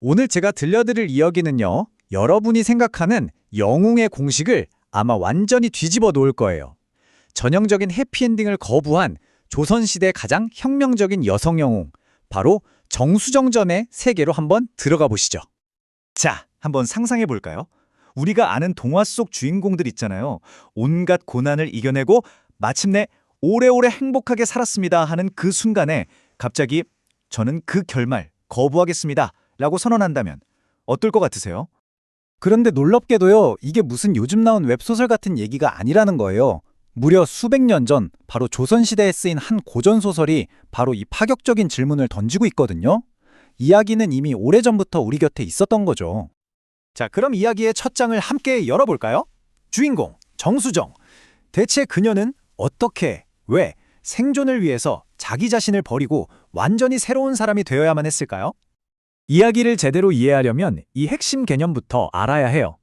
오늘 제가 들려드릴 이야기는요, 여러분이 생각하는 영웅의 공식을 아마 완전히 뒤집어 놓을 거예요. 전형적인 해피엔딩을 거부한 조선시대 가장 혁명적인 여성 영웅, 바로 정수정전의 세계로 한번 들어가 보시죠. 자, 한번 상상해 볼까요? 우리가 아는 동화 속 주인공들 있잖아요. 온갖 고난을 이겨내고 마침내 오래오래 행복하게 살았습니다 하는 그 순간에 갑자기 저는 그 결말 거부하겠습니다 라고 선언한다면 어떨 것 같으세요? 그런데 놀랍게도요, 이게 무슨 요즘 나온 웹소설 같은 얘기가 아니라는 거예요. 무려 수백 년 전 바로 조선시대에 쓰인 한 고전소설이 바로 이 파격적인 질문을 던지고 있거든요. 이야기는 이미 오래전부터 우리 곁에 있었던 거죠. 자, 그럼 이야기의 첫 장을 함께 열어볼까요? 주인공 정수정. 대체 그녀는 어떻게, 왜 생존을 위해서 자기 자신을 버리고 완전히 새로운 사람이 되어야만 했을까요? 이야기를 제대로 이해하려면 이 핵심 개념부터 알아야 해요.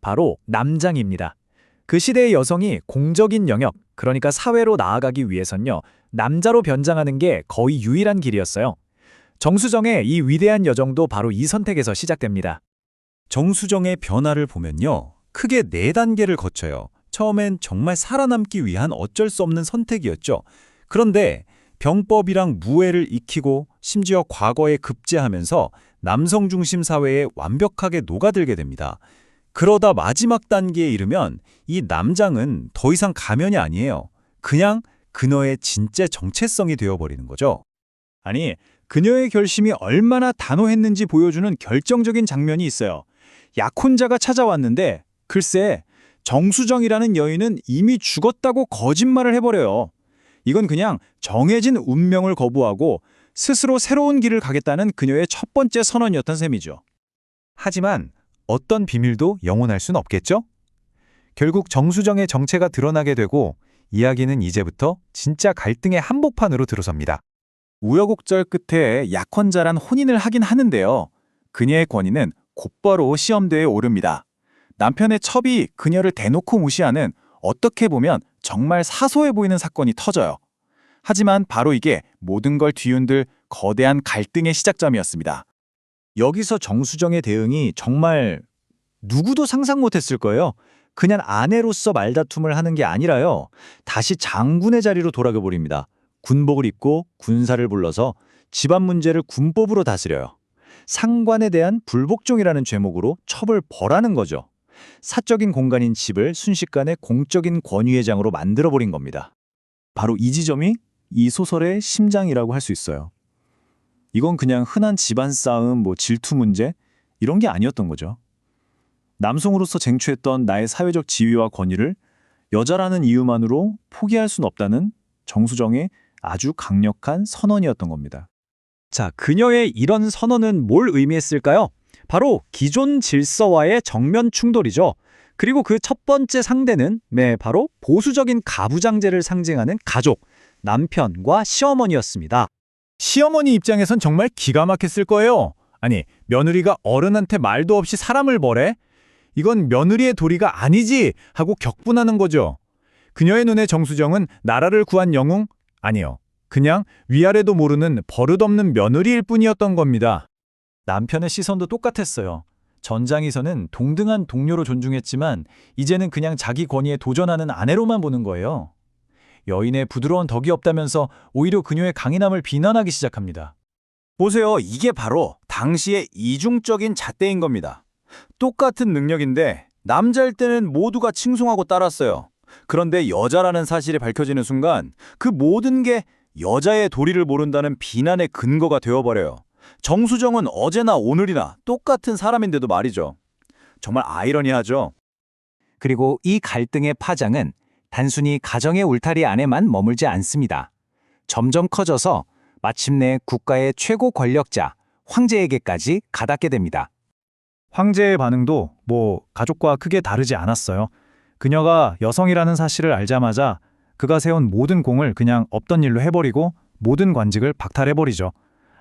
바로 남장입니다. 그 시대의 여성이 공적인 영역, 그러니까 사회로 나아가기 위해선요, 남자로 변장하는 게 거의 유일한 길이었어요. 정수정의 이 위대한 여정도 바로 이 선택에서 시작됩니다. 정수정의 변화를 보면요. 크게 네 단계를 거쳐요. 처음엔 정말 살아남기 위한 어쩔 수 없는 선택이었죠. 그런데 병법이랑 무예를 익히고 심지어 과거에 급제하면서 남성 중심 사회에 완벽하게 녹아들게 됩니다. 그러다 마지막 단계에 이르면 이 남장은 더 이상 가면이 아니에요. 그냥 그녀의 진짜 정체성이 되어버리는 거죠. 아니, 그녀의 결심이 얼마나 단호했는지 보여주는 결정적인 장면이 있어요. 약혼자가 찾아왔는데 글쎄 정수정이라는 여인은 이미 죽었다고 거짓말을 해버려요. 이건 그냥 정해진 운명을 거부하고 스스로 새로운 길을 가겠다는 그녀의 첫 번째 선언이었던 셈이죠. 하지만 어떤 비밀도 영원할 순 없겠죠? 결국 정수정의 정체가 드러나게 되고 이야기는 이제부터 진짜 갈등의 한복판으로 들어섭니다. 우여곡절 끝에 약혼자란 혼인을 하긴 하는데요. 그녀의 권위는 곧바로 시험대에 오릅니다. 남편의 첩이 그녀를 대놓고 무시하는 어떻게 보면 정말 사소해 보이는 사건이 터져요. 하지만 바로 이게 모든 걸 뒤흔들 거대한 갈등의 시작점이었습니다. 여기서 정수정의 대응이 정말 누구도 상상 못했을 거예요. 그냥 아내로서 말다툼을 하는 게 아니라요. 다시 장군의 자리로 돌아가 버립니다. 군복을 입고 군사를 불러서 집안 문제를 군법으로 다스려요. 상관에 대한 불복종이라는 제목으로 첩을 벌하는 거죠. 사적인 공간인 집을 순식간에 공적인 권위의 장으로 만들어버린 겁니다. 바로 이 지점이 이 소설의 심장이라고 할 수 있어요. 이건 그냥 흔한 집안 싸움, 뭐 질투 문제 이런 게 아니었던 거죠. 남성으로서 쟁취했던 나의 사회적 지위와 권위를 여자라는 이유만으로 포기할 순 없다는 정수정의 아주 강력한 선언이었던 겁니다. 자, 그녀의 이런 선언은 뭘 의미했을까요? 바로 기존 질서와의 정면 충돌이죠. 그리고 그 첫 번째 상대는 네, 바로 보수적인 가부장제를 상징하는 가족, 남편과 시어머니였습니다. 시어머니 입장에선 정말 기가 막혔을 거예요. 아니, 며느리가 어른한테 말도 없이 사람을 벌해? 이건 며느리의 도리가 아니지 하고 격분하는 거죠. 그녀의 눈에 정수정은 나라를 구한 영웅? 아니요. 그냥 위아래도 모르는 버릇없는 며느리일 뿐이었던 겁니다. 남편의 시선도 똑같았어요. 전장에서는 동등한 동료로 존중했지만 이제는 그냥 자기 권위에 도전하는 아내로만 보는 거예요. 여인의 부드러운 덕이 없다면서 오히려 그녀의 강인함을 비난하기 시작합니다. 보세요. 이게 바로 당시의 이중적인 잣대인 겁니다. 똑같은 능력인데 남자일 때는 모두가 칭송하고 따랐어요. 그런데 여자라는 사실이 밝혀지는 순간 그 모든 게 여자의 도리를 모른다는 비난의 근거가 되어버려요. 정수정은 어제나 오늘이나 똑같은 사람인데도 말이죠. 정말 아이러니하죠. 그리고 이 갈등의 파장은 단순히 가정의 울타리 안에만 머물지 않습니다. 점점 커져서 마침내 국가의 최고 권력자, 황제에게까지 가닿게 됩니다. 황제의 반응도 뭐 가족과 크게 다르지 않았어요. 그녀가 여성이라는 사실을 알자마자 그가 세운 모든 공을 그냥 없던 일로 해버리고 모든 관직을 박탈해버리죠.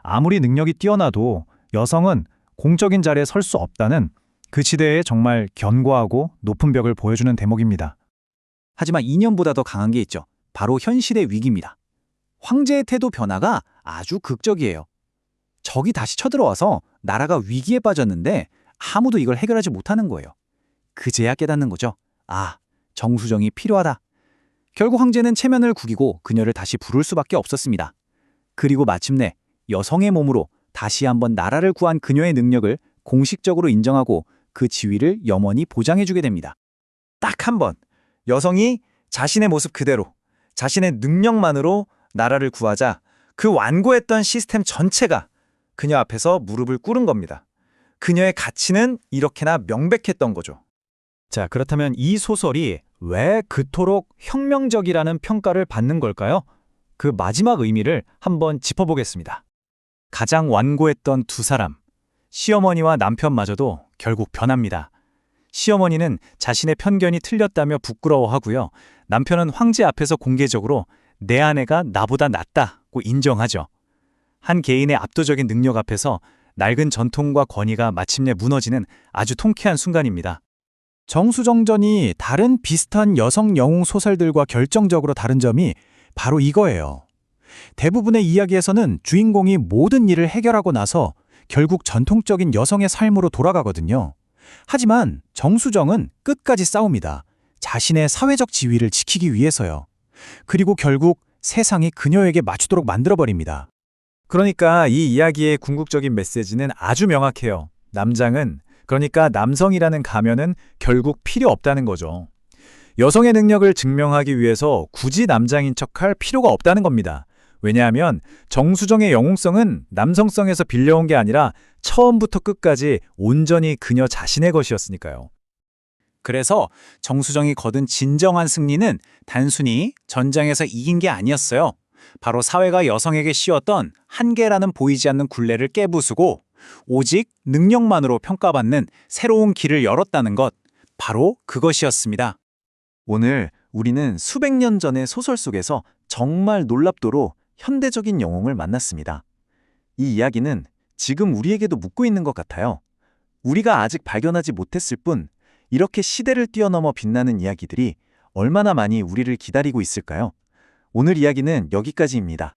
아무리 능력이 뛰어나도 여성은 공적인 자리에 설 수 없다는 그 시대의 정말 견고하고 높은 벽을 보여주는 대목입니다. 하지만 이념보다 더 강한 게 있죠. 바로 현실의 위기입니다. 황제의 태도 변화가 아주 극적이에요. 적이 다시 쳐들어와서 나라가 위기에 빠졌는데 아무도 이걸 해결하지 못하는 거예요. 그제야 깨닫는 거죠. 아, 정수정이 필요하다. 결국 황제는 체면을 구기고 그녀를 다시 부를 수밖에 없었습니다. 그리고 마침내 여성의 몸으로 다시 한번 나라를 구한 그녀의 능력을 공식적으로 인정하고 그 지위를 염원히 보장해주게 됩니다. 딱 한 번 여성이 자신의 모습 그대로 자신의 능력만으로 나라를 구하자 그 완고했던 시스템 전체가 그녀 앞에서 무릎을 꿇은 겁니다. 그녀의 가치는 이렇게나 명백했던 거죠. 자, 그렇다면 이 소설이 왜 그토록 혁명적이라는 평가를 받는 걸까요? 그 마지막 의미를 한번 짚어보겠습니다. 가장 완고했던 두 사람, 시어머니와 남편마저도 결국 변합니다. 시어머니는 자신의 편견이 틀렸다며 부끄러워하고요. 남편은 황제 앞에서 공개적으로 내 아내가 나보다 낫다고 인정하죠. 한 개인의 압도적인 능력 앞에서 낡은 전통과 권위가 마침내 무너지는 아주 통쾌한 순간입니다. 정수정전이 다른 비슷한 여성 영웅 소설들과 결정적으로 다른 점이 바로 이거예요. 대부분의 이야기에서는 주인공이 모든 일을 해결하고 나서 결국 전통적인 여성의 삶으로 돌아가거든요. 하지만 정수정은 끝까지 싸웁니다. 자신의 사회적 지위를 지키기 위해서요. 그리고 결국 세상이 그녀에게 맞추도록 만들어버립니다. 그러니까 이 이야기의 궁극적인 메시지는 아주 명확해요. 남장은 그러니까 남성이라는 가면은 결국 필요 없다는 거죠. 여성의 능력을 증명하기 위해서 굳이 남장인 척할 필요가 없다는 겁니다. 왜냐하면 정수정의 영웅성은 남성성에서 빌려온 게 아니라 처음부터 끝까지 온전히 그녀 자신의 것이었으니까요. 그래서 정수정이 거둔 진정한 승리는 단순히 전장에서 이긴 게 아니었어요. 바로 사회가 여성에게 씌웠던 한계라는 보이지 않는 굴레를 깨부수고 오직 능력만으로 평가받는 새로운 길을 열었다는 것. 바로 그것이었습니다. 오늘 우리는 수백 년 전의 소설 속에서 정말 놀랍도록 현대적인 영웅을 만났습니다. 이 이야기는 지금 우리에게도 묻고 있는 것 같아요. 우리가 아직 발견하지 못했을 뿐 이렇게 시대를 뛰어넘어 빛나는 이야기들이 얼마나 많이 우리를 기다리고 있을까요? 오늘 이야기는 여기까지입니다.